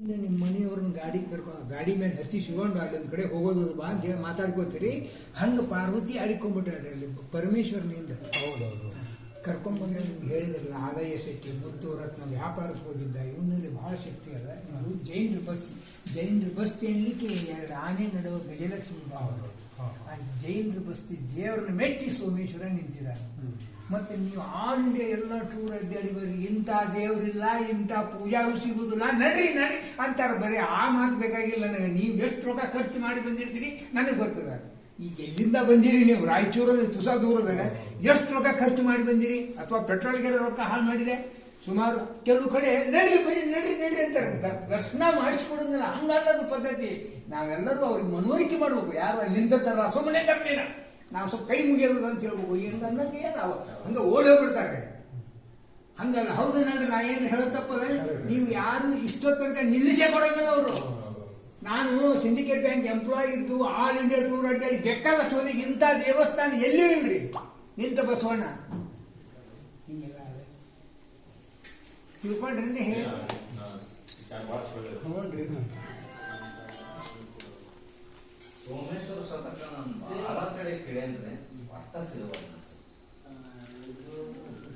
ನಿಮ್ಮ ಮನೆಯವ್ರನ್ನ ಗಾಡಿ ಕರ್ಕೊಂಡು ಗಾಡಿ ಮೇಲೆ ಹತ್ತಿ ಶಿವಣ್ಣ ಒಂದು ಕಡೆ ಹೋಗೋದು ಬಾ ಅಂತ ಹೇಳಿ ಮಾತಾಡ್ಕೋತೀರಿ. ಹಂಗೆ ಪಾರ್ವತಿ ಆಡಿಕೊಂಡ್ಬಿಟ್ರೆ ಅಲ್ಲಿ ಪರಮೇಶ್ವರನಿಂದ. ಹೌದೌದು. ಕರ್ಕೊಂಡ್ಬಂದು ನಿಮ್ಗೆ ಹೇಳಿದ್ರಲ್ಲ ಆದಾಯ ಶಕ್ತಿ ಮುತ್ತು ರತ್ನ ವ್ಯಾಪಾರಕ್ಕೆ ಹೋಗಿದ್ದ ಇವನಲ್ಲಿ ಭಾಳ ಶಕ್ತಿ ಅದ. ಇದು ಜೈನ್ ಬಸ್ತಿ. ಜೈನರ ಬಸ್ತಿ ಅನ್ಲಿಕ್ಕೆ ಎರಡು ಆನೆ ನಡುವ ಗಜಲಕ್ಷ್ಮಿ ಭಾವರು. ಆ ಜೈನರು ಬಸ್ತಿ ದೇವರನ್ನ ಮೆಟ್ಟಿ ಸೋಮೇಶ್ವರ ನಿಂತಿದ್ದಾರೆ. ಮತ್ತೆ ನೀವು ಆಲ್ ಇಂಡಿಯಾ ಎಲ್ಲ ಟೂರ್ ಅಡ್ಡಾಡಿ ಬರ್ರಿ ಇಂಥ ದೇವರಿಲ್ಲ ಇಂಥ ಪೂಜಾರು ಸಿಗುದಿಲ್ಲ ನಡ್ರಿ ನಡ್ರಿ ಅಂತಾರೆ. ಬರೀ ಆ ಮಾತು ಬೇಕಾಗಿಲ್ಲ ನನಗೆ. ನೀವು ಎಷ್ಟು ರೊಕ್ಕ ಖರ್ಚು ಮಾಡಿ ಬಂದಿರ್ತೀರಿ ನನಗೆ ಗೊತ್ತದ. ಈಗ ಎಲ್ಲಿಂದ ಬಂದಿರಿ ನೀವು? ರಾಯಚೂರಲ್ಲಿ ತುಸ ದೂರದಾಗ ಎಷ್ಟು ರೊಕ್ಕ ಖರ್ಚು ಮಾಡಿ ಬಂದಿರಿ? ಅಥವಾ ಪೆಟ್ರೋಲ್ಗೆ ರೊಕ್ಕ ಹಾಳು ಮಾಡಿದೆ? ಸುಮಾರು ಕೆಲವು ಕಡೆ ನಡಿ ಬರಿ ನಡಿ ನಡಿ ಅಂತಾರೆ ದರ್ಶನ ಮಾಡಿಸ್ಕೊಡೋದಿಲ್ಲ ಹಂಗಲ್ಲದು ಪದ್ಧತಿ. ನಾವೆಲ್ಲರೂ ಅವ್ರಿಗೆ ಮನವರಿಕೆ ಮಾಡ್ಬೇಕು. ಯಾರು ಅಲ್ಲಿಂದ ತರ ಸುಮ್ಮನೆ ಡಬ್ಬಿನ ನಾವು ಸ್ವಲ್ಪ ಕೈ ಮುಗಿಯೋದು ಅಂತ ಹೇಳ್ಬೇಕು. ಏನು ಅನ್ನಕ್ಕೆ ನಾವು ಹಂಗ ಓಡಿ ಹೋಗ್ಬಿಡ್ತಾರೆ. ಹಂಗಲ್ಲ. ಹೌದು ನಾನು ನಾ ಏನು ತಪ್ಪದ ನೀವು ಯಾರು ಇಷ್ಟೊತ್ತು ತನಕ ನಿಲ್ಲಿಸೇ ಕೊಡೋಂಗಿಲ್ಲ ಅವರು. ನಾನು ಸಿಂಡಿಕೇಟ್ ಬ್ಯಾಂಕ್ ಎಂಪ್ಲಾಯ್ ಇದ್ದು ಆಲ್ ಇಂಡಿಯಾ ಟೂರ್ ಅಡ್ಡಾಡಿ ಬೇಕಾದಷ್ಟು ಹೋದ ಇಂಥ ದೇವಸ್ಥಾನ ಎಲ್ಲಿಯೂ ಇಲ್ರಿ. ನಿಂತ ಬಸವಣ್ಣ. ಹಿಂಗೆಲ್ಲ ತಿಳ್ಕೊಂಡ್ರೆ ಹೇಳಿ. ಹ್ಞೂನ್ರಿ. ಸೋಮೇಶ್ವರ ಶತಕ ನಾನು ಬಹಳ ಕಡೆ ಕೇಳೇನ್ರಿ ಒಟ್ಟ ಸಿಗಬಾರ್ದು.